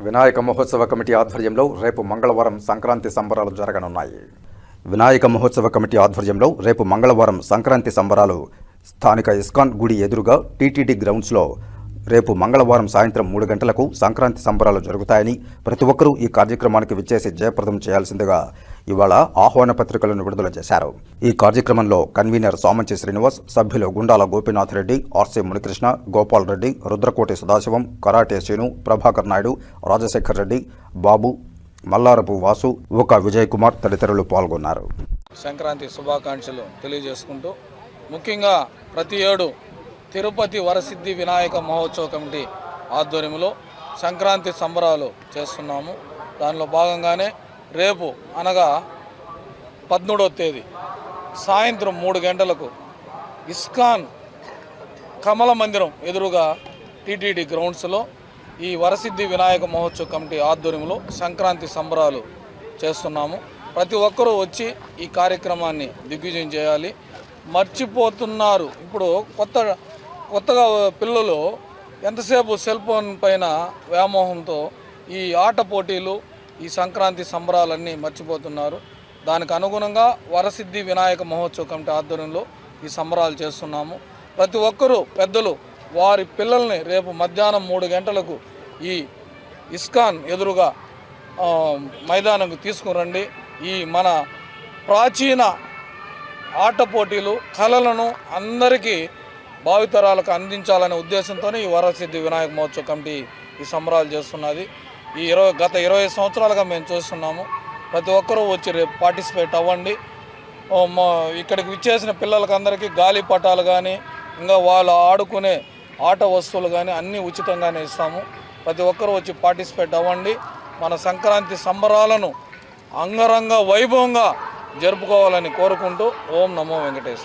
వినాయక మహోత్సవ committee ఆధ్వర్యంలో రేపు మంగళవారం సంక్రాంతి సంబరాలు జరగనున్నాయి. వినాయక మహోత్సవ కమిటీ ఆధ్వర్యంలో రేపు మంగళవారం సంక్రాంతి సంబరాలు. స్థానిక ఇస్కాన్ గుడి ఎదురుగా టీటీడీ గ్రౌండ్స్లో రేపు మంగళవారం సాయంత్రం మూడు గంటలకు సంక్రాంతి సంబరాలు జరుగుతాయని ప్రతి ఒక్కరూ ఈ కార్యక్రమానికి విచ్చేసి జయప్రదం చేయాల్సిందిగా ఇవాళ ఆహ్వాన పత్రికలను విడుదల చేశారు. ఈ కార్యక్రమంలో కన్వీనర్ సామంచి శ్రీనివాస్ సభ్యులు గుండాల గోపీనాథ్ రెడ్డి ఆర్సీ మునికృష్ణ గోపాల్ రెడ్డి రుద్రకోటి సదాశివం కరాటే శ్రీను ప్రభాకర్ నాయుడు రాజశేఖర్ రెడ్డి బాబు మల్లారపు వాసు ఒక విజయ్ కుమార్ తదితరులు పాల్గొన్నారు. సంక్రాంతి శుభాకాంక్షలు తెలియజేసుకుంటూ ముఖ్యంగా ప్రతి ఏడు తిరుపతి వరసిద్ధి వినాయక మహోత్సవ కమిటీ ఆధ్వర్యంలో సంక్రాంతి సంబరాలు చేస్తున్నాము. దానిలో భాగంగానే రేపు అనగా పద్మూడవ తేదీ సాయంత్రం మూడు గంటలకు ఇస్కాన్ కమల మందిరం ఎదురుగా టీటీడీ గ్రౌండ్స్లో ఈ వరసిద్ధి వినాయక మహోత్సవ కమిటీ ఆధ్వర్యంలో సంక్రాంతి సంబరాలు చేస్తున్నాము. ప్రతి ఒక్కరూ వచ్చి ఈ కార్యక్రమాన్ని దిగ్విజయం చేయాలి. మర్చిపోతున్నారు. ఇప్పుడు కొత్త కొత్తగా పిల్లలు ఎంతసేపు సెల్ ఫోన్ పైన వ్యామోహంతో ఈ ఆట పోటీలు ఈ సంక్రాంతి సంబరాలన్నీ మర్చిపోతున్నారు. దానికి అనుగుణంగా వరసిద్ధి వినాయక మహోత్సవ కమిటీ ఆధ్వర్యంలో ఈ సంబరాలు చేస్తున్నాము. ప్రతి ఒక్కరూ పెద్దలు వారి పిల్లల్ని రేపు మధ్యాహ్నం మూడు గంటలకు ఈ ఇస్కాన్ ఎదురుగా మైదానంకు తీసుకురండి ఈ మన ప్రాచీన ఆట పోటీలు కళలను అందరికీ భావితరాలకు అందించాలనే ఉద్దేశంతోనే ఈ వరసిద్ధి వినాయక మహోత్సవ కమిటీ ఈ సంబరాలు చేస్తున్నది. ఈ ఇరవై గత ఇరవై సంవత్సరాలుగా మేము చూస్తున్నాము. ప్రతి ఒక్కరూ వచ్చి రేపు పార్టిసిపేట్ అవ్వండి. మా ఇక్కడికి విచ్చేసిన పిల్లలకి అందరికీ గాలి పటాలు కానీ ఇంకా వాళ్ళు ఆడుకునే ఆట వస్తువులు కానీ అన్నీ ఉచితంగానే ఇస్తాము. ప్రతి ఒక్కరూ వచ్చి పార్టిసిపేట్ అవ్వండి. మన సంక్రాంతి సంబరాలను అంగరంగ వైభవంగా జరుపుకోవాలని కోరుకుంటూ ఓం నమో వెంకటేశ్వర